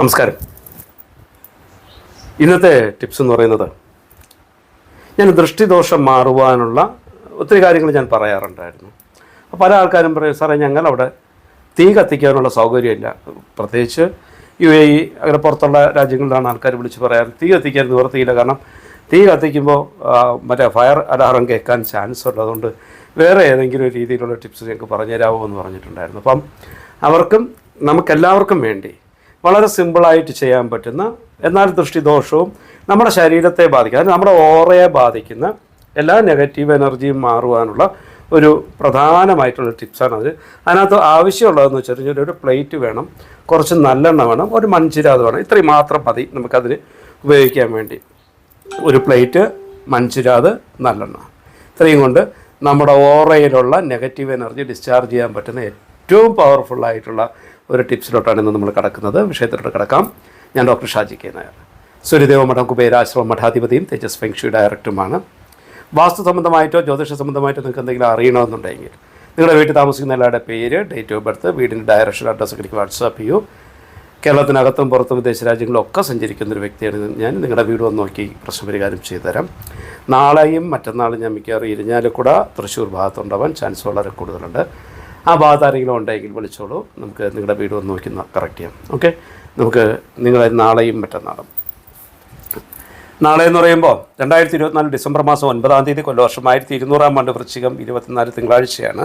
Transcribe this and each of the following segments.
നമസ്കാരം. ഇന്നത്തെ ടിപ്സ് എന്ന് പറയുന്നത് ഞാൻ ദൃഷ്ടിദോഷം മാറുവാനുള്ള ഒത്തിരി കാര്യങ്ങൾ ഞാൻ പറയാറുണ്ടായിരുന്നു. പല ആൾക്കാരും പറയും സാറേ ഞങ്ങൾ അവിടെ തീ കത്തിക്കാനുള്ള സൗകര്യമില്ല. പ്രത്യേകിച്ച് യു എ ഇ അങ്ങനെ പുറത്തുള്ള രാജ്യങ്ങളിലാണ് ആൾക്കാർ വിളിച്ച് പറയാറ് തീ കത്തിക്കാൻ നിവർത്തിയില്ല കാരണം തീ കത്തിക്കുമ്പോൾ മറ്റേ ഫയർ അലാറം കേൾക്കാൻ ചാൻസ് ഉള്ളതുകൊണ്ട് വേറെ ഏതെങ്കിലും രീതിയിലുള്ള ടിപ്സ് ഞങ്ങൾക്ക് പറഞ്ഞു തരാമോ എന്ന് പറഞ്ഞിട്ടുണ്ടായിരുന്നു. അപ്പം അവർക്കും നമുക്കെല്ലാവർക്കും വേണ്ടി വളരെ സിമ്പിളായിട്ട് ചെയ്യാൻ പറ്റുന്ന എന്നാൽ ദൃഷ്ടിദോഷവും നമ്മുടെ ശരീരത്തെ അതായത് നമ്മുടെ ഓറയെ ബാധിക്കുന്ന എല്ലാ നെഗറ്റീവ് എനർജിയും മാറുവാനുള്ള ഒരു പ്രധാനമായിട്ടുള്ള ടിപ്സാണ് അത്. അതിനകത്ത് ആവശ്യമുള്ളതെന്ന് വെച്ചാൽ ചെറിയ ഒരു പ്ലേറ്റ് വേണം കുറച്ച് നല്ലെണ്ണ വേണം ഒരു മൺചിരാത് വേണം. ഇത്രയും മാത്രം മതി നമുക്കതിന് ഉപയോഗിക്കാൻ വേണ്ടി. ഒരു പ്ലേറ്റ് മൺചിരാത് നല്ലെണ്ണ. ഇത്രയും കൊണ്ട് നമ്മുടെ ഓറയിലുള്ള നെഗറ്റീവ് എനർജി ഡിസ്ചാർജ് ചെയ്യാൻ പറ്റുന്ന ഏറ്റവും പവർഫുൾ ആയിട്ടുള്ള ഒരു ടിപ്സിലോട്ടാണ് ഇന്ന് നമ്മൾ കടക്കുന്നത്. വിഷയത്തിലോട്ട് കടക്കാം. ഞാൻ ഡോക്ടർ ഷാജി കെ നായർ. സൂര്യദേവ മഠം കുബേരാശ്രമ മഠാധിപതിയും തേജസ് ഫെങ്ഷു ഡയറക്ടറുമാണ് വാസ്തു സംബന്ധമായിട്ടോ ജ്യോതിഷ സംബന്ധമായിട്ടോ നിങ്ങൾക്ക് എന്തെങ്കിലും അറിയണമെന്നുണ്ടെങ്കിൽ നിങ്ങളുടെ വീട്ടിൽ താമസിക്കുന്ന എല്ലാവരുടെ പേര് ഡേറ്റ് ഓഫ് ബർത്ത് വീടിന്റെ ഡയറക്ഷൻ അഡ്രസ്സ് എനിക്ക് വാട്സാപ്പ് ചെയ്യൂ. കേരളത്തിനകത്തും പുറത്തും വിദേശ രാജ്യങ്ങളിലൊക്കെ സഞ്ചരിക്കുന്ന ഒരു വ്യക്തിയാണ് ഞാൻ. നിങ്ങളുടെ വീട് വന്ന് നോക്കി പ്രശ്ന പരിഹാരം ചെയ്തു തരാം നാളെയും മറ്റന്നാളും ഞാൻ മിക്കവാറും ഇരിഞ്ഞാലക്കുട തൃശ്ശൂർ ഭാഗത്തുണ്ടാവാൻ ചാൻസ് വളരെ കൂടുതലുണ്ട്. ആ ഭാഗത്ത് ആരെങ്കിലും ഉണ്ടെങ്കിൽ വിളിച്ചോളൂ. നമുക്ക് നിങ്ങളുടെ വീട് വന്ന് നോക്കി കറക്റ്റ് ചെയ്യാം. ഓക്കെ നമുക്ക് നിങ്ങൾ നാളെയും മറ്റന്നാളും. നാളെ എന്ന് പറയുമ്പോൾ രണ്ടായിരത്തി ഇരുപത്തിനാല് ഡിസംബർ മാസം ഒൻപതാം തീയതി കൊല്ലവർഷം ആയിരത്തി ഇരുന്നൂറാം ആണ്ട് വൃശ്ചികം ഇരുപത്തിനാല് തിങ്കളാഴ്ചയാണ്.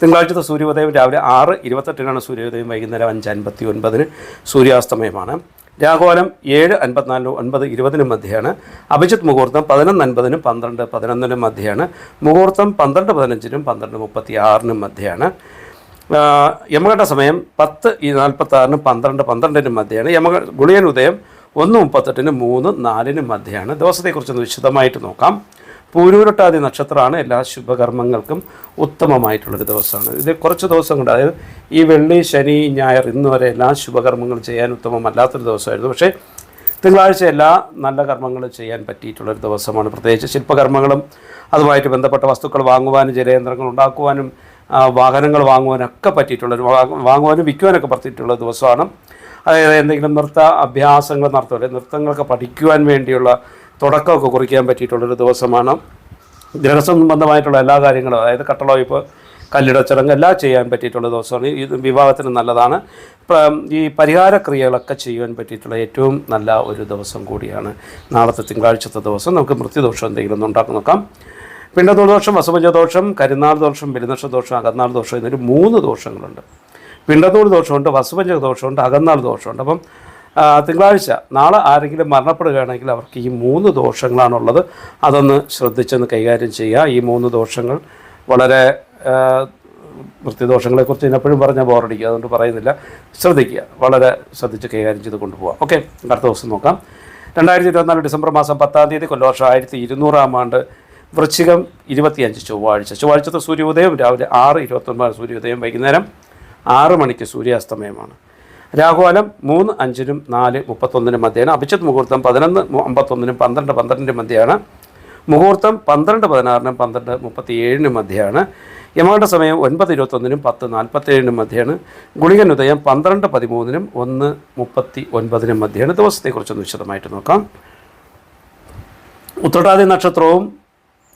തിങ്കളാഴ്ചത്തെ സൂര്യോദയം രാവിലെ ആറ് ഇരുപത്തെട്ടിനാണ് സൂര്യോദയം വൈകുന്നേരം അഞ്ച് അൻപത്തി ഒൻപതിന് സൂര്യാസ്തമയമാണ്. രാഘോലം ഏഴ് അൻപത്തിനാലിനും ഒൻപത് ഇരുപതിനും മധ്യയാണ് അഭിജിത്ത് മുഹൂർത്തം പതിനൊന്ന് അൻപതിനും പന്ത്രണ്ട് പതിനൊന്നിനും മധ്യയാണ് മുഹൂർത്തം പന്ത്രണ്ട് പതിനഞ്ചിനും പന്ത്രണ്ട് മുപ്പത്തി ആറിനും മധ്യയാണ് യമഘട്ട സമയം പത്ത് നാൽപ്പത്തി ആറിനും പന്ത്രണ്ട് പന്ത്രണ്ടിനും മധ്യയാണ് യമ ഗുളിയൻ ഉദയം ഒന്ന് മുപ്പത്തെട്ടിന് മൂന്ന് നാലിനും മധ്യയാണ് ദിവസത്തെക്കുറിച്ചൊന്ന് വിശദമായിട്ട് നോക്കാം. പൂരൂരട്ടാതി നക്ഷത്രമാണ് എല്ലാ ശുഭകർമ്മങ്ങൾക്കും ഉത്തമമായിട്ടുള്ളൊരു ദിവസമാണ്. ഇത് കുറച്ച് ദിവസം കൊണ്ട് അതായത് ഈ വെള്ളി ശനി ഞായർ ഇന്ന് വരെ എല്ലാ ശുഭകർമ്മങ്ങളും ചെയ്യാൻ ഉത്തമമല്ലാത്തൊരു ദിവസമായിരുന്നു. പക്ഷേ തിങ്കളാഴ്ച എല്ലാ നല്ല കർമ്മങ്ങളും ചെയ്യാൻ പറ്റിയിട്ടുള്ളൊരു ദിവസമാണ്. പ്രത്യേകിച്ച് ശില്പകർമ്മങ്ങളും അതുമായിട്ട് ബന്ധപ്പെട്ട വസ്തുക്കൾ വാങ്ങുവാനും ജലയന്ത്രങ്ങൾ ഉണ്ടാക്കുവാനും വാഹനങ്ങൾ വാങ്ങുവാനൊക്കെ പറ്റിയിട്ടുള്ളൊരു വാങ്ങുവാനും വിൽക്കുവാനൊക്കെ പറ്റിയിട്ടുള്ള ദിവസമാണ്. അതായത് എന്തെങ്കിലും നൃത്ത അഭ്യാസങ്ങൾ നടത്തുമല്ലേ നൃത്തങ്ങളൊക്കെ പഠിക്കുവാൻ വേണ്ടിയുള്ള തുടക്കമൊക്കെ കുറിക്കാൻ പറ്റിയിട്ടുള്ളൊരു ദിവസമാണ്. ഗ്രഹസംബന്ധമായിട്ടുള്ള എല്ലാ കാര്യങ്ങളും അതായത് കട്ടളവയ്പ്പ് കല്ലിട ചടങ്ങ് എല്ലാം ചെയ്യാൻ പറ്റിയിട്ടുള്ള ദിവസമാണ്. ഇത് വിവാഹത്തിന് നല്ലതാണ്. ഈ പരിഹാര ക്രിയകളൊക്കെ ചെയ്യാൻ പറ്റിയിട്ടുള്ള ഏറ്റവും നല്ല ഒരു ദിവസം കൂടിയാണ്. നാളത്തെ തിങ്കളാഴ്ചത്തെ ദിവസം നമുക്ക് മൃത്യുദോഷം എന്തെങ്കിലും ഒന്ന് ഉണ്ടാക്കി നോക്കാം. പിണ്ടത്തോൾ ദോഷം വസുപഞ്ച ദോഷം കരുനാൾ ദോഷം പെരുന്നക്ഷ ദോഷം അകന്നാൾ ദോഷം എന്നൊരു മൂന്ന് ദോഷങ്ങളുണ്ട്. പിണ്ടത്തോൾ ദോഷമുണ്ട് വസുപഞ്ച ദോഷമുണ്ട് അകന്നാൾ ദോഷമുണ്ട് അപ്പം തിങ്കളാഴ്ച നാളെ ആരെങ്കിലും മരണപ്പെടുകയാണെങ്കിൽ അവർക്ക് ഈ മൂന്ന് ദോഷങ്ങളാണുള്ളത്. അതൊന്ന് ശ്രദ്ധിച്ചൊന്ന് കൈകാര്യം ചെയ്യുക. ഈ മൂന്ന് ദോഷങ്ങൾ വളരെ വൃത്തിദോഷങ്ങളെക്കുറിച്ച് ഞാൻ എപ്പോഴും പറഞ്ഞാൽ ബോറടിക്കുക. അതുകൊണ്ട് പറയുന്നില്ല. ശ്രദ്ധിക്കുക. വളരെ ശ്രദ്ധിച്ച് കൈകാര്യം ചെയ്ത് കൊണ്ടുപോകാം ഓക്കെ അടുത്ത ദിവസം നോക്കാം. രണ്ടായിരത്തി ഇരുപത്തിനാല് ഡിസംബർ മാസം പത്താം തീയതി കൊല്ലവർഷം ആയിരത്തി ഇരുന്നൂറാം ആണ്ട് വൃശ്ചികം ഇരുപത്തിയഞ്ച് ചൊവ്വാഴ്ച. ചൊവ്വാഴ്ചത്തെ സൂര്യോദയം രാവിലെ ആറ് ഇരുപത്തൊൻപത് സൂര്യോദയം വൈകുന്നേരം ആറ് മണിക്ക് സൂര്യാസ്തമയമാണ്. രാഹുകാലം മൂന്ന് അഞ്ചിനും നാല് മുപ്പത്തൊന്നിനും മധ്യയാണ്. അഭിജിത്ത് മുഹൂർത്തം പതിനൊന്ന് അമ്പത്തൊന്നിനും പന്ത്രണ്ട് പന്ത്രണ്ടിനും മധ്യയാണ്. മുഹൂർത്തം പന്ത്രണ്ട് പതിനാറിനും പന്ത്രണ്ട് മുപ്പത്തി ഏഴിനും മധ്യയാണ്. യമകളുടെ സമയം ഒൻപത് ഇരുപത്തൊന്നിനും പത്ത് നാൽപ്പത്തേഴിനും മധ്യയാണ്. ഗുളികൻ ഉദയം പന്ത്രണ്ട് പതിമൂന്നിനും ഒന്ന് മുപ്പത്തി ഒൻപതിനും മധ്യയാണ്. ദിവസത്തെക്കുറിച്ചൊന്ന് വിശദമായിട്ട് നോക്കാം. ഉത്രട്ടാതി നക്ഷത്രവും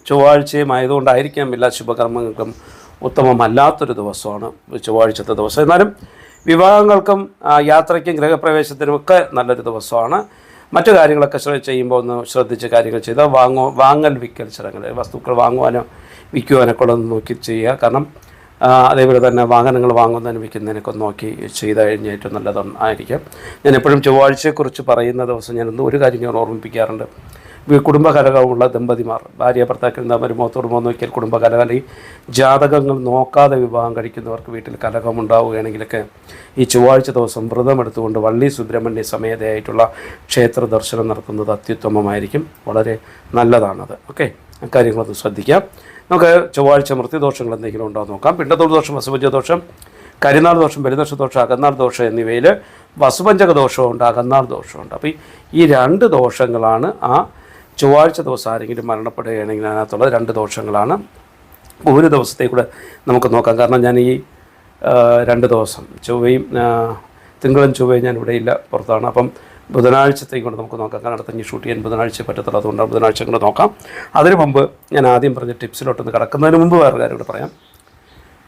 ചൊവ്വാഴ്ചയും ആയതുകൊണ്ടായിരിക്കാം എല്ലാ ശുഭകർമ്മങ്ങൾക്കും ഉത്തമമല്ലാത്തൊരു ദിവസമാണ് ചൊവ്വാഴ്ചത്തെ ദിവസം. എന്നാലും വിവാഹങ്ങൾക്കും യാത്രയ്ക്കും ഗൃഹപ്രവേശത്തിനും ഒക്കെ നല്ലൊരു ദിവസമാണ്. മറ്റു കാര്യങ്ങളൊക്കെ ചെയ്യുമ്പോൾ ഒന്ന് ശ്രദ്ധിച്ച് കാര്യങ്ങൾ ചെയ്താൽ വാങ്ങോ വാങ്ങൽ വിൽക്കൽ ചടങ്ങുകൾ വസ്തുക്കൾ വാങ്ങുവാനോ വിൽക്കുവാനൊക്കെ ഉള്ളത് നോക്കി ചെയ്യുക. കാരണം അതേപോലെ തന്നെ വാഹനങ്ങൾ വാങ്ങുന്നതിനും വിൽക്കുന്നതിനൊക്കെ നോക്കി ചെയ്ത് കഴിഞ്ഞാൽ ഏറ്റവും നല്ലതായിരിക്കും. ഞാൻ എപ്പോഴും ചൊവ്വാഴ്ചയെക്കുറിച്ച് പറയുന്ന ദിവസം ഞാൻ ഒരു കാര്യം ഞാൻ ഓർമ്മിപ്പിക്കാറുണ്ട്. കുടുംബകലകമുള്ള ദമ്പതിമാർ ഭാര്യ ഭർത്താക്കൾ തമ്മിൽ മുഖത്തോട് മുഖം നോക്കിയാൽ കുടുംബകലകം അല്ലെങ്കിൽ ജാതകങ്ങൾ നോക്കാതെ വിവാഹം കഴിക്കുന്നവർക്ക് വീട്ടിൽ കലഹം ഉണ്ടാവുകയാണെങ്കിലൊക്കെ ഈ ചൊവ്വാഴ്ച ദിവസം വ്രതം എടുത്തുകൊണ്ട് വള്ളി സുബ്രഹ്മണ്യ സമേതയായിട്ടുള്ള ക്ഷേത്ര ദർശനം നടത്തുന്നത് അത്യുത്തമമായിരിക്കും. വളരെ നല്ലതാണത്. ഓക്കെ? അക്കാര്യങ്ങളൊന്ന് ശ്രദ്ധിക്കാം. നമുക്ക് ചൊവ്വാഴ്ച മൃത്യുദോഷങ്ങൾ എന്തെങ്കിലും ഉണ്ടോ നോക്കാം. പിണ്ടത്തോട് ദോഷം വസുപഞ്ച ദോഷം കരിനാൾ ദോഷം ബലിദോഷ ദോഷം അകന്നാൾ ദോഷം എന്നിവയിൽ വസുപഞ്ചക ദോഷമുണ്ട് അകന്നാൾ ദോഷമുണ്ട്. അപ്പോൾ ഈ രണ്ട് ദോഷങ്ങളാണ് ആ ചൊവ്വാഴ്ച ദിവസം ആരെങ്കിലും മരണപ്പെടുകയാണെങ്കിൽ അതിനകത്തുള്ള രണ്ട് ദോഷങ്ങളാണ്. ഒരു ദിവസത്തെ കൂടെ നമുക്ക് നോക്കാം. കാരണം ഞാൻ ഈ രണ്ട് ദിവസം ചൊവ്വയും തിങ്കളും ചൊവ്വയും ഞാൻ ഇവിടെ ഇല്ല പുറത്താണ്. അപ്പം ബുധനാഴ്ചത്തേക്ക് കൊണ്ട് നമുക്ക് നോക്കാം. കാരണം അടുത്ത ഷൂട്ട് ചെയ്യാൻ ബുധനാഴ്ച പറ്റത്തുള്ളൂ. അതുകൊണ്ട് ബുധനാഴ്ച കൊണ്ട് നോക്കാം. അതിന് മുമ്പ് ഞാൻ ആദ്യം പറഞ്ഞ ടിപ്സിലോട്ടൊന്ന് കിടക്കുന്നതിന് മുമ്പ് വേറെ കാര്യം കൂടെ പറയാം.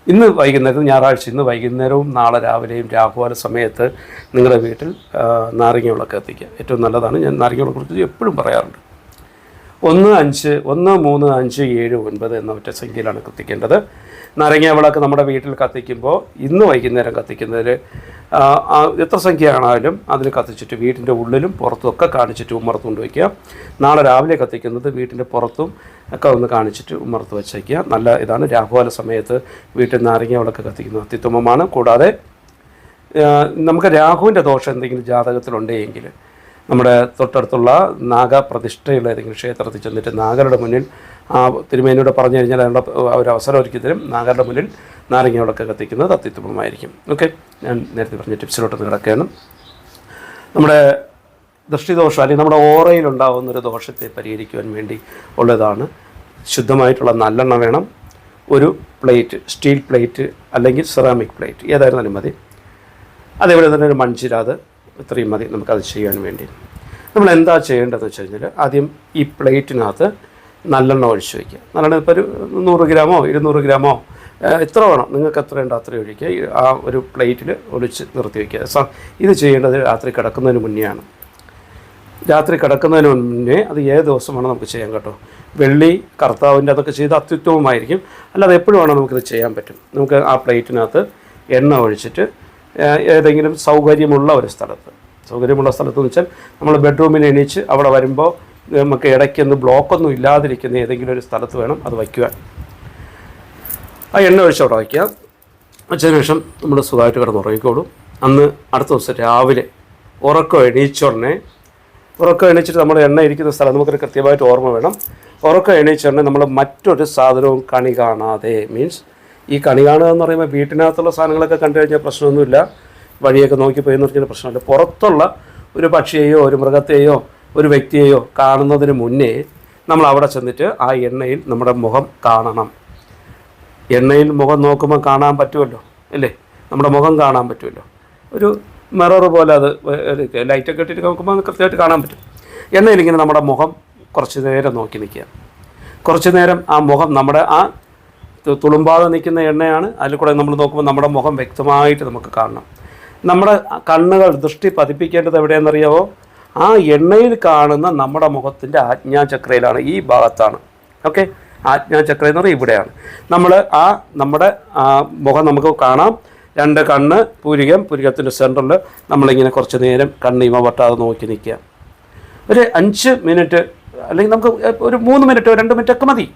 ഇന്ന് വൈകുന്നേരം ഞായറാഴ്ച ഇന്ന് വൈകുന്നേരവും നാളെ രാവിലെയും രാഹുവാല സമയത്ത് നിങ്ങളുടെ വീട്ടിൽ നാരങ്ങ വിളക്ക് എത്തിക്കുക. ഏറ്റവും നല്ലതാണ്. ഞാൻ നാരങ്ങ വിളക്ക് കുറിച്ച് എപ്പോഴും പറയാറുണ്ട്. ഒന്ന് അഞ്ച് ഒന്ന് മൂന്ന് അഞ്ച് ഏഴ് ഒൻപത് എന്ന ഒറ്റ സംഖ്യയിലാണ് കത്തിക്കേണ്ടത്. നാരങ്ങ വിളക്ക് നമ്മുടെ വീട്ടിൽ കത്തിക്കുമ്പോൾ ഇന്ന് വൈകുന്നേരം കത്തിക്കുന്നതിൽ എത്ര സംഖ്യയാണാലും അതിൽ കത്തിച്ചിട്ട് വീട്ടിന്റെ ഉള്ളിലും പുറത്തും ഒക്കെ കാണിച്ചിട്ട് ഉമ്മർത്തുകൊണ്ട് വയ്ക്കുക. നാളെ രാവിലെ കത്തിക്കുന്നത് വീട്ടിന്റെ പുറത്തും ഒക്കെ ഒന്ന് കാണിച്ചിട്ട് ഉമ്മർത്ത് വെച്ചേക്കുക. നല്ല ഇതാണ് രാഹുകാല സമയത്ത് വീട്ടിൽ നാരങ്ങ വിളക്ക് കത്തിക്കുന്നത് അത്യുത്തമമാണ്. കൂടാതെ നമുക്ക് രാഹുവിന്റെ ദോഷം എന്തെങ്കിലും ജാതകത്തിലുണ്ടെങ്കിൽ നമ്മുടെ തൊട്ടടുത്തുള്ള നാഗപ്രതിഷ്ഠയുള്ള ഏതെങ്കിലും ക്ഷേത്രത്തിൽ ചെന്നിട്ട് നാഗരുടെ മുന്നിൽ ആ തിരുമേനിയോട് പറഞ്ഞു കഴിഞ്ഞാൽ അതിനുള്ള ഒരു അവസരം ഒരുക്കി തരും. നാഗരുടെ മുന്നിൽ നാരങ്ങ വിളക്ക് കത്തിക്കുന്നത് അത്യുത്തമമായിരിക്കും. ഓക്കെ? ഞാൻ നേരത്തെ പറഞ്ഞ ടിപ്സിലോട്ട് കിടക്കുകയാണ്. നമ്മുടെ ദൃഷ്ടിദോഷം അല്ലെങ്കിൽ നമ്മുടെ ഓറയിലുണ്ടാകുന്ന ഒരു ദോഷത്തെ പരിഹരിക്കുവാൻ വേണ്ടി ഉള്ളതാണ് ശുദ്ധമായിട്ടുള്ള നല്ലെണ്ണ വേണം. ഒരു പ്ലേറ്റ് സ്റ്റീൽ പ്ലേറ്റ് അല്ലെങ്കിൽ സെറാമിക് പ്ലേറ്റ്. ഏതായിരുന്നാലും മതി. അതേപോലെ തന്നെ ഒരു മൺചിരാത് ഇത്രയും മതി നമുക്കത് ചെയ്യാൻ വേണ്ടി. നമ്മൾ എന്താ ചെയ്യേണ്ടതെന്ന് വെച്ച് കഴിഞ്ഞാൽ ആദ്യം ഈ പ്ലേറ്റിനകത്ത് നല്ലെണ്ണ ഒഴിച്ച് വയ്ക്കുക നല്ലെണ്ണ ഇപ്പോൾ ഒരു നൂറ് ഗ്രാമോ ഇരുന്നൂറ് ഗ്രാമോ എത്ര വേണം? നിങ്ങൾക്ക് എത്ര ഉണ്ട് അത്രയും ഒഴിക്കുക. ആ ഒരു പ്ലേറ്റിൽ ഒളിച്ച് നിർത്തി വയ്ക്കുക സ- ഇത് ചെയ്യേണ്ടത് രാത്രി കിടക്കുന്നതിന് മുന്നെയാണ്. രാത്രി കിടക്കുന്നതിന് മുന്നേ അത് ഏത് ദിവസം വേണം നമുക്ക് ചെയ്യാൻ കേട്ടോ. വെള്ളി കർത്താവിന്റെ അതൊക്കെ ചെയ്ത് അത്യുത്തമമായിരിക്കും. അല്ലാതെ എപ്പോഴും വേണം നമുക്കിത് ചെയ്യാൻ പറ്റും. നമുക്ക് ആ പ്ലേറ്റിനകത്ത് എണ്ണ ഒഴിച്ചിട്ട് ഏതെങ്കിലും സൗകര്യമുള്ള ഒരു സ്ഥലത്ത്. സൗകര്യമുള്ള സ്ഥലത്ത് എന്ന് വെച്ചാൽ നമ്മൾ ബെഡ്റൂമിൽ എണീച്ച് അവിടെ വരുമ്പോൾ നമുക്ക് ഇടയ്ക്കൊന്നും ബ്ലോക്കൊന്നും ഇല്ലാതിരിക്കുന്ന ഏതെങ്കിലും ഒരു സ്ഥലത്ത് വേണം അത് വയ്ക്കുവാൻ. ആ എണ്ണ ഒഴിച്ച് അവിടെ വയ്ക്കുക. വച്ചതിന് ശേഷം നമ്മൾ സുഖമായിട്ട് കിടന്ന് ഉറങ്ങിക്കോളും. അന്ന് അടുത്ത ദിവസം രാവിലെ ഉറക്കം എണീച്ചുടനെ ഉറക്കം എണീച്ചിട്ട് നമ്മൾ എണ്ണ ഇരിക്കുന്ന സ്ഥലം നമുക്കൊരു കൃത്യമായിട്ട് ഓർമ്മ വേണം. ഉറക്കം എണീച്ചുടനെ നമ്മൾ മറ്റൊരു സാധനവും കണി കാണാതെ മീൻസ് ഈ കണി കാണുക എന്ന് പറയുമ്പോൾ വീട്ടിനകത്തുള്ള സാധനങ്ങളൊക്കെ കണ്ടു കഴിഞ്ഞാൽ പ്രശ്നമൊന്നുമില്ല. വഴിയൊക്കെ നോക്കി പോയി എന്ന് പറഞ്ഞാൽ പ്രശ്നമില്ല. പുറത്തുള്ള ഒരു പക്ഷിയെയോ ഒരു മൃഗത്തെയോ ഒരു വ്യക്തിയെയോ കാണുന്നതിന് മുന്നേ നമ്മൾ അവിടെ ചെന്നിട്ട് ആ എണ്ണയിൽ നമ്മുടെ മുഖം കാണണം. എണ്ണയിൽ മുഖം നോക്കുമ്പോൾ കാണാൻ പറ്റുമല്ലോ അല്ലേ? നമ്മുടെ മുഖം കാണാൻ പറ്റുമല്ലോ. ഒരു മിറർ പോലെ അത് ലൈറ്റൊക്കെ ഇട്ടിട്ട് നോക്കുമ്പോൾ കൃത്യമായിട്ട് കാണാൻ പറ്റും. എണ്ണയിലിങ്ങനെ നമ്മുടെ മുഖം കുറച്ച് നേരം നോക്കി നിൽക്കുക. കുറച്ച് നേരം ആ മുഖം നമ്മുടെ ആ തുളുമ്പാതെ നിൽക്കുന്ന എണ്ണയാണ്. അതിൽ കൂടെ നമ്മൾ നോക്കുമ്പോൾ നമ്മുടെ മുഖം വ്യക്തമായിട്ട് നമുക്ക് കാണണം. നമ്മുടെ കണ്ണുകൾ ദൃഷ്ടി പതിപ്പിക്കേണ്ടത് എവിടെയെന്നറിയാവോ? ആ എണ്ണയിൽ കാണുന്ന നമ്മുടെ മുഖത്തിന്റെ ആജ്ഞാചക്രയിലാണ് ഈ ഭാഗത്താണ്. ഓക്കെ? ആജ്ഞാചക്ര എന്ന് പറയുന്നത് ഇവിടെയാണ്. നമ്മൾ ആ നമ്മുടെ മുഖം നമുക്ക് കാണാം. രണ്ട് കണ്ണ് പുരികം പുരികത്തിന്റെ സെന്ററിൽ നമ്മളിങ്ങനെ കുറച്ച് നേരം കണ്ണ് ഇമ വട്ടാതെ നോക്കി നിൽക്കുക. ഒരു അഞ്ച് മിനിറ്റ് അല്ലെങ്കിൽ നമുക്ക് ഒരു മൂന്ന് മിനിറ്റോ രണ്ട് മിനിറ്റൊക്കെ മതി.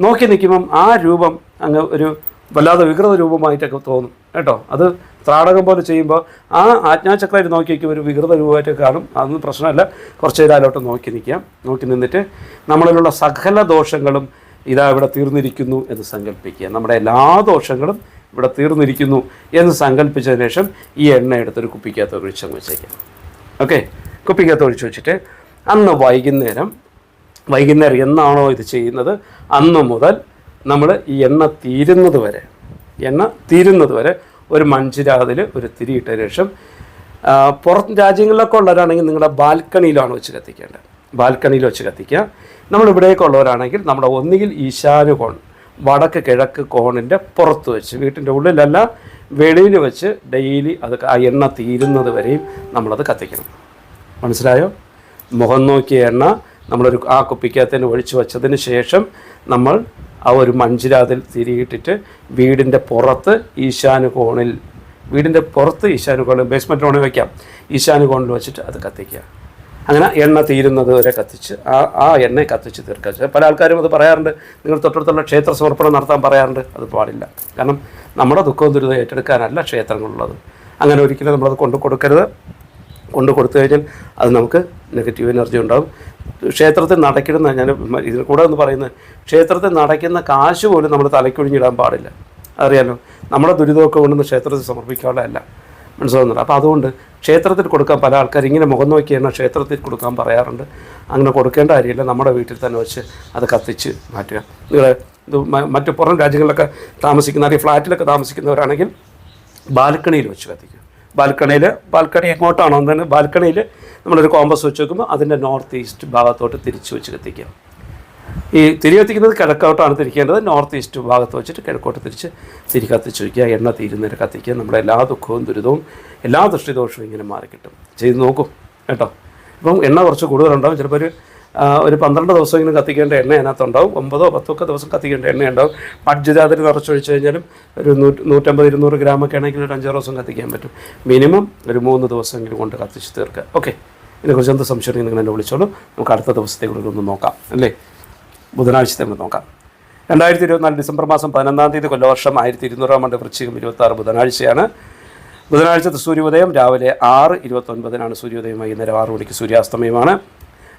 നോക്കി നിൽക്കുമ്പം ആ രൂപം അങ്ങ് ഒരു വല്ലാതെ വികൃത രൂപമായിട്ടൊക്കെ തോന്നും കേട്ടോ. അത് ത്രാടകം പോലെ ചെയ്യുമ്പോൾ ആ ആജ്ഞാചക്രയിൽ നോക്കി നിൽക്കുമ്പോൾ ഒരു വികൃത രൂപമായിട്ട് കാണും. അതൊന്നും പ്രശ്നമല്ല. കുറച്ച് നേരമായിട്ട് നോക്കി നിൽക്കാം. നോക്കി നിന്നിട്ട് നമ്മളിലുള്ള സകല ദോഷങ്ങളും ഇതാ ഇവിടെ തീർന്നിരിക്കുന്നു എന്ന് സങ്കല്പിക്കുക. നമ്മുടെ എല്ലാ ദോഷങ്ങളും ഇവിടെ തീർന്നിരിക്കുന്നു എന്ന് സങ്കല്പിച്ചതിന് ശേഷം ഈ എണ്ണ എടുത്തൊരു കുപ്പിക്കകത്ത് ഒഴിച്ചങ്ങ് വെച്ചേക്കാം. ഓക്കെ? കുപ്പിക്കകത്ത് ഒഴിച്ച് വെച്ചിട്ട് അന്ന് വൈകുന്നേരം വൈകുന്നേരം എന്നാണോ ഇത് ചെയ്യുന്നത്? അന്ന് മുതൽ നമ്മൾ ഈ എണ്ണ തീരുന്നത് വരെ എണ്ണ തീരുന്നത് വരെ ഒരു മൺചിരാതിൽ ഒരു തിരിയിട്ട ശേഷം പുറം രാജ്യങ്ങളിലൊക്കെ ഉള്ളവരാണെങ്കിൽ നിങ്ങളുടെ ബാൽക്കണിയിലാണ് വെച്ച് കത്തിക്കേണ്ടത്. ബാൽക്കണിയിൽ വെച്ച് കത്തിക്കുക. നമ്മൾ ഇവിടേക്ക് ഉള്ളവരാണെങ്കിൽ നമ്മുടെ ഒന്നുകിൽ ഈശാന കോൺ വടക്ക് കിഴക്ക് കോണിന്റെ പുറത്ത് വെച്ച് വീട്ടിന്റെ ഉള്ളിലല്ല വെളിയിൽ വെച്ച് ഡെയിലി അത് ആ എണ്ണ തീരുന്നത് വരെയും നമ്മളത് കത്തിക്കണം. മനസ്സിലായോ? മുഖം നോക്കിയ എണ്ണ നമ്മളൊരു ആ കുപ്പിക്കകത്തേന് ഒഴിച്ചു വെച്ചതിന് ശേഷം നമ്മൾ ആ ഒരു മഞ്ചിരാതിൽ തിരിയിട്ടിട്ട് വീടിന്റെ പുറത്ത് ഈശാന കോണിൽ വീടിന്റെ പുറത്ത് ഈശാന കോണിൽ ബേസ്മെന്റ് കോണിൽ വയ്ക്കാം ഈശാന കോണിൽ വെച്ചിട്ട് അത് കത്തിക്കുക. അങ്ങനെ എണ്ണ തീരുന്നത് വരെ കത്തിച്ച് ആ ആ എണ്ണ കത്തിച്ച് തീർക്കുക. പല ആൾക്കാരും അത് പറയാറുണ്ട്. നിങ്ങൾ തൊട്ടടുത്തുള്ള ക്ഷേത്ര സമർപ്പണം നടത്താൻ പറയാറുണ്ട്. അത് പാടില്ല. കാരണം നമ്മുടെ ദുഃഖവും ദുരിതം ഏറ്റെടുക്കാനല്ല ക്ഷേത്രങ്ങളുള്ളത്. അങ്ങനെ ഒരിക്കലും നമ്മളത് കൊണ്ടു കൊടുക്കരുത് കൊണ്ട് കൊടുത്തു കഴിഞ്ഞാൽ അത് നമുക്ക് നെഗറ്റീവ് എനർജി ഉണ്ടാകും. ക്ഷേത്രത്തിൽ നടക്കുന്ന ഞാൻ ഇതിൽ കൂടെ എന്ന് പറയുന്നത് ക്ഷേത്രത്തിൽ നടക്കുന്ന കാശ് പോലും നമ്മൾ തലയ്ക്കൊഴിഞ്ഞിടാൻ പാടില്ല. അറിയാലോ നമ്മുടെ ദുരിതമൊക്കെ കൊണ്ടൊന്ന് ക്ഷേത്രത്തിൽ സമർപ്പിക്കാനുള്ളതല്ല. മനസ്സിലാവുന്നുണ്ട്? അപ്പോൾ അതുകൊണ്ട് ക്ഷേത്രത്തിൽ കൊടുക്കാൻ പല ആൾക്കാർ ഇങ്ങനെ മുഖം നോക്കിയാണ് ക്ഷേത്രത്തിൽ കൊടുക്കാൻ പറയാറുണ്ട്. അങ്ങനെ കൊടുക്കേണ്ട കാര്യമില്ല. നമ്മുടെ വീട്ടിൽ തന്നെ വെച്ച് അത് കത്തിച്ച് മാറ്റുക. നിങ്ങൾ ഇത് മറ്റു പുറം രാജ്യങ്ങളിലൊക്കെ താമസിക്കുന്ന അല്ലെങ്കിൽ ഫ്ലാറ്റിലൊക്കെ താമസിക്കുന്നവരാണെങ്കിൽ ബാൽക്കണിയിൽ വെച്ച് കത്തിക്കുക. ബാൽക്കണിയിൽ ബാൽക്കണി എങ്ങോട്ടാണോ തന്നെ ബാൽക്കണിയിൽ നമ്മളൊരു കോമ്പസ് വെച്ച് വെക്കുമ്പോൾ അതിന്റെ നോർത്ത് ഈസ്റ്റ് ഭാഗത്തോട്ട് തിരിച്ച് വെച്ച് കത്തിക്കുക ഈ തിരി കത്തിക്കുന്നത് കിഴക്കോട്ടാണ് തിരിക്കേണ്ടത്. നോർത്ത് ഈസ്റ്റ് ഭാഗത്ത് വെച്ചിട്ട് കിഴക്കോട്ട് തിരിച്ച് തിരി കത്തിച്ച് വയ്ക്കുക എണ്ണ തീരുന്നതിന് കത്തിക്കുക. നമ്മുടെ എല്ലാ ദുഃഖവും ദുരിതവും എല്ലാ ദൃഷ്ടിദോഷവും ഇങ്ങനെ മാറിക്കിട്ടും. ചെയ്ത് നോക്കും കേട്ടോ. ഇപ്പം എണ്ണ കുറച്ച് കൂടുതലുണ്ടാവും. ചിലപ്പോൾ ഒരു ഒരു പന്ത്രണ്ട് ദിവസമെങ്കിലും കത്തിക്കേണ്ട എണ്ണ അതിനകത്തുണ്ടാവും. ഒമ്പതോ പത്തോ ഒക്കെ ദിവസം കത്തിക്കേണ്ട എണ്ണ ഉണ്ടാവും മഡ്ജിതാതിൽ നിറച്ചൊഴിച്ച് കഴിഞ്ഞാലും ഒരു നൂറ്റ് നൂറ്റമ്പത് ഇരുന്നൂറ് ഗ്രാമൊക്കെ ആണെങ്കിൽ ഒരു അഞ്ചാറ് ദിവസം കത്തിക്കാൻ പറ്റും. മിനിമം ഒരു മൂന്ന് ദിവസമെങ്കിലും കൊണ്ട് കത്തിച്ച് തീർക്കുക. ഓക്കെ. ഇതിനെക്കുറിച്ച് എന്ത് സംശയം നിങ്ങൾ എന്നെ വിളിച്ചോളൂ. നമുക്ക് അടുത്ത ദിവസത്തെ ഒന്ന് നോക്കാം അല്ലേ? ബുധനാഴ്ചത്തെ നമുക്ക് നോക്കാം. രണ്ടായിരത്തി ഇരുപത്തിനാല് ഡിസംബർ മാസം പതിനൊന്നാം തീയതി കൊല്ലവർഷം ആയിരത്തി ഇരുന്നൂറാം ആണ്ട് വൃശ്ചികം ഇരുപത്തി ആറ് ബുധനാഴ്ചയാണ്. ബുധനാഴ്ചത്തെ സൂര്യോദയം രാവിലെ ആറ് ഇരുപത്തൊൻപതിനാണ് സൂര്യോദയം. വൈകുന്നേരം ആറ് മണിക്ക് സൂര്യാസ്തമയമാണ്.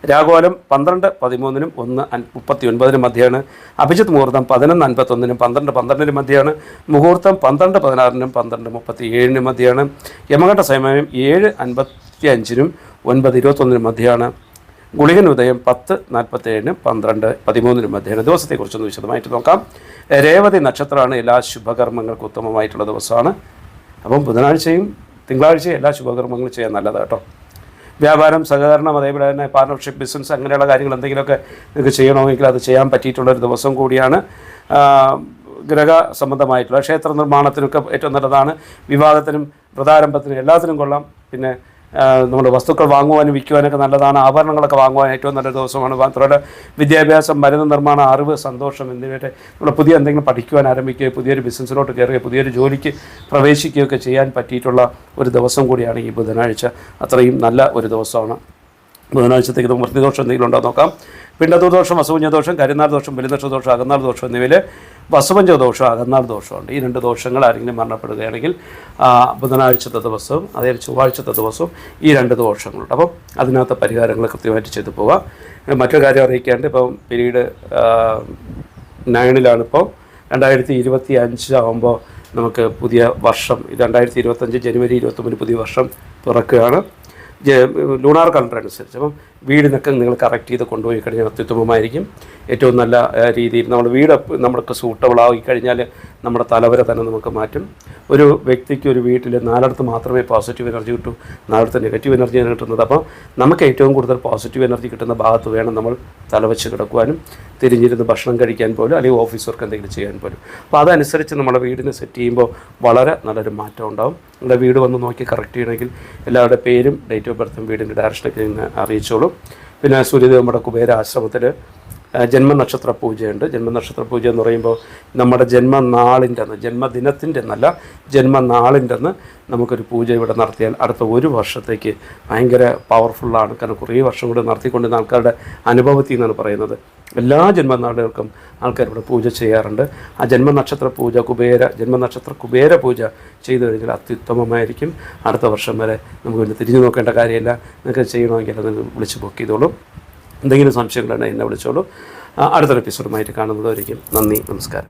രാഘോലം പന്ത്രണ്ട് പതിമൂന്നിനും ഒന്ന് മുപ്പത്തി ഒൻപതിനും മധ്യയാണ് അഭിജിത്ത് മുഹൂർത്തം പതിനൊന്ന് അൻപത്തൊന്നിനും പന്ത്രണ്ട് പന്ത്രണ്ടിനും മധ്യയാണ് മുഹൂർത്തം പന്ത്രണ്ട് പതിനാറിനും പന്ത്രണ്ട് മുപ്പത്തി ഏഴിനും മധ്യയാണ് യമഘട്ട സമയം ഏഴ് അൻപത്തി അഞ്ചിനും ഒൻപത് ഇരുപത്തൊന്നിനും മധ്യയാണ് ഗുളികൻ ഉദയം പത്ത് നാൽപ്പത്തേഴിനും പന്ത്രണ്ട് പതിമൂന്നിനും മധ്യമാണ് ദിവസത്തെക്കുറിച്ചൊന്ന് വിശദമായിട്ട് നോക്കാം. രേവതി നക്ഷത്രമാണ് എല്ലാ ശുഭകർമ്മങ്ങൾക്കും ഉത്തമമായിട്ടുള്ള ദിവസമാണ്. അപ്പം ബുധനാഴ്ചയും തിങ്കളാഴ്ചയും എല്ലാ ശുഭകർമ്മങ്ങളും ചെയ്യാൻ നല്ലതാണ് കേട്ടോ. വ്യാപാരം സഹകരണം അതേപോലെ തന്നെ പാർട്ണർഷിപ്പ് ബിസിനസ് അങ്ങനെയുള്ള കാര്യങ്ങൾ എന്തെങ്കിലുമൊക്കെ നിങ്ങൾക്ക് ചെയ്യണമെങ്കിൽ അത് ചെയ്യാൻ പറ്റിയിട്ടുള്ളൊരു ദിവസം കൂടിയാണ്. ഗ്രഹ സംബന്ധമായിട്ടുള്ള ക്ഷേത്ര നിർമ്മാണത്തിനൊക്കെ ഏറ്റവും നല്ലതാണ്. വിവാഹത്തിനും വ്രതാരംഭത്തിനും എല്ലാത്തിനും കൊള്ളാം. പിന്നെ നമ്മുടെ വസ്തുക്കൾ വാങ്ങുവാനും വിൽക്കുവാനൊക്കെ നല്ലതാണ്. ആഭരണങ്ങളൊക്കെ വാങ്ങുവാൻ ഏറ്റവും നല്ല ദിവസമാണ്. മാത്രമല്ല വിദ്യാഭ്യാസം മരുന്ന് നിർമ്മാണം അറിവ് സന്തോഷം എന്നിവയുടെ നമ്മൾ പുതിയ എന്തെങ്കിലും പഠിക്കുവാൻ ആരംഭിക്കുകയോ പുതിയൊരു ബിസിനസ്സിലോട്ട് കയറുകയോ പുതിയൊരു ജോലിക്ക് പ്രവേശിക്കുകയൊക്കെ ചെയ്യാൻ പറ്റിയിട്ടുള്ള ഒരു ദിവസം കൂടിയാണ് ഈ ബുധനാഴ്ച. അത്രയും നല്ല ഒരു ദിവസമാണ്. ബുധനാഴ്ചത്തേക്ക് വൃത്തിദോഷം എന്തെങ്കിലും ഉണ്ടോ നോക്കാം. പിണ്ടദോഷം വസുപഞ്ച ദോഷം കരിനാൾ ദോഷം ബലിദോഷ ദോഷം അകന്നാൾ ദോഷം എന്നിവയിൽ വസുപഞ്ച ദോഷം അകന്നാൾ ദോഷമുണ്ട്. ഈ രണ്ട് ദോഷങ്ങൾ ആരെങ്കിലും മരണപ്പെടുകയാണെങ്കിൽ ബുധനാഴ്ചത്തെ ദിവസവും അതേ ചൊവ്വാഴ്ചത്തെ ദിവസവും ഈ രണ്ട് ദോഷങ്ങളുണ്ട്. അപ്പം അതിനകത്ത് പരിഹാരങ്ങൾ കൃത്യമായിട്ട് ചെയ്തു പോവുക മറ്റൊരു കാര്യം അറിയിക്കാണ്ട് ഇപ്പം പിരീഡ് നയണിലാണിപ്പോൾ രണ്ടായിരത്തി ഇരുപത്തി അഞ്ചാകുമ്പോൾ നമുക്ക് പുതിയ വർഷം രണ്ടായിരത്തി ഇരുപത്തഞ്ച് ജനുവരി ഇരുപത്തൊമ്പത് പുതിയ വർഷം തുറക്കുകയാണ്. ലൂണാർ കലണ്ടർ അനുസരിച്ച് അപ്പം വീടിനൊക്കെ നിങ്ങൾ കറക്റ്റ് ചെയ്ത് കൊണ്ടുപോയി കഴിഞ്ഞാൽ അത്യുത്തമമായിരിക്കും. ഏറ്റവും നല്ല രീതിയിൽ നമ്മൾ വീട് നമ്മൾക്ക് സൂട്ടബിൾ ആയി കഴിഞ്ഞാൽ നമ്മുടെ തലവര തന്നെ നമുക്ക് മാറ്റും. ഒരു വ്യക്തിക്ക് ഒരു വീട്ടിൽ നാലിടത്ത് മാത്രമേ പോസിറ്റീവ് എനർജി കിട്ടൂ നാലിടത്ത് നെഗറ്റീവ് എനർജിയാണ് കിട്ടുന്നത്. അപ്പോൾ നമുക്ക് ഏറ്റവും കൂടുതൽ പോസിറ്റീവ് എനർജി കിട്ടുന്ന ഭാഗത്ത് വേണം നമ്മൾ തലവെച്ച് കിടക്കുവാനും തിരിഞ്ഞിരുന്ന് ഭക്ഷണം കഴിക്കാൻ പോലും അല്ലെങ്കിൽ ഓഫീസ് വർക്ക് എന്തെങ്കിലും ചെയ്യാൻ പോലും. അപ്പോൾ അതനുസരിച്ച് നമ്മുടെ വീടിനെ സെറ്റ് ചെയ്യുമ്പോൾ വളരെ നല്ലൊരു മാറ്റം ഉണ്ടാകും നിങ്ങളുടെ വീട് വന്ന് നോക്കി കറക്റ്റ് ചെയ്യണമെങ്കിൽ എല്ലാവരുടെ പേരും ഡേറ്റ് ഓഫ് ബർത്തും വീടിന്റെ ഡയറക്ഷനൊക്കെ ഇന്ന് അറിയിച്ചോളും പിന്നെ സൂര്യദേവ് നമ്മുടെ കുബേര ആശ്രമത്തിൽ ജന്മനക്ഷത്ര പൂജയുണ്ട് ജന്മനക്ഷത്ര പൂജ എന്ന് പറയുമ്പോൾ നമ്മുടെ ജന്മനാളിന്റെ അന്ന് ജന്മദിനത്തിന്റെ എന്നല്ല ജന്മനാളിന്റെ അന്ന് നമുക്കൊരു പൂജ ഇവിടെ നടത്തിയാൽ അടുത്ത ഒരു വർഷത്തേക്ക് ഭയങ്കര പവർഫുള്ളാണ് കാരണം കുറേ വർഷം കൂടി നടത്തിക്കൊണ്ടിരുന്ന ആൾക്കാരുടെ അനുഭവത്തിൽ നിന്നാണ് പറയുന്നത്. എല്ലാ ജന്മനാടുകൾക്കും ആൾക്കാർ ഇവിടെ പൂജ ചെയ്യാറുണ്ട്. ആ ജന്മനക്ഷത്ര പൂജ കുബേര ജന്മനക്ഷത്ര കുബേര പൂജ ചെയ്തു കഴിഞ്ഞാൽ അത്യുത്തമമായിരിക്കും. അടുത്ത വർഷം വരെ നമുക്ക് പിന്നെ തിരിഞ്ഞു നോക്കേണ്ട കാര്യമില്ല. നിങ്ങൾക്ക് ചെയ്യണമെങ്കിൽ അത് വിളിച്ച് ബുക്ക് ചെയ്തോളൂ. എന്തെങ്കിലും സംശയങ്ങളുണ്ടെങ്കിൽ എന്നെ വിളിച്ചോളൂ. അടുത്തൊരു എപ്പിസോഡുമായിട്ട് കാണുന്നതായിരിക്കും. നന്ദി നമസ്കാരം.